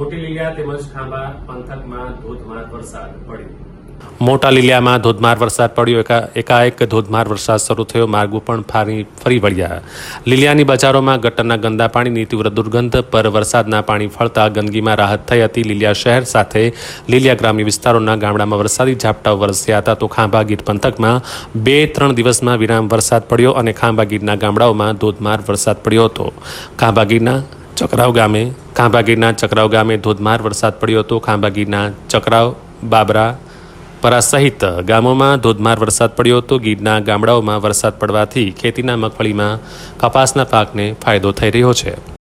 મોટી લીલિયા તેમજ ખાંભા પંથકમાં ધોધમાર વરસાદ પડ્યો. મોટા લીલિયામાં ધોધમાર વરસાદ પડ્યો. એકા, એકાએક ધોધમાર વરસાદ શરૂ થયો. માર્ગો પણ ફારી, ફરી વળ્યા. લીલિયાની બજારોમાં ગટરના ગંદા પાણીની તીવ્ર દુર્ગંધ, પર વરસાદના પાણી ફળતા ગંદકીમાં રાહત થઈ હતી લીલિયા શહેર સાથે. લીલિયા ગ્રામ્ય વિસ્તારોના ગામડામાં વરસાદી ઝાપટાઓ વરસ્યા હતા. તો ખાંભા ગીર પંથકમાં બે, ત્રણ દિવસમાં વિરામ વરસાદ પડ્યો અને ખાંભા ગીરના ગામડાઓમાં ધોધમાર વરસાદ પડ્યો હતો. ખાંભા ગીરના ચકરાવ ગામે ખાંભા ગીરના ચકરાવ ગામે ધોધમાર વરસાદ પડ્યો હતો. ખાંભાગીરના ચકરાવ, બાબરા પરા સહિત ગામોમાં ધોધમાર વરસાદ પડ્યો હતો. ગીરના ગામડાઓમાં વરસાદ પડવાથી ખેતીના મગફળીમાં કપાસના પાકને ફાયદો થઈ રહ્યો છે.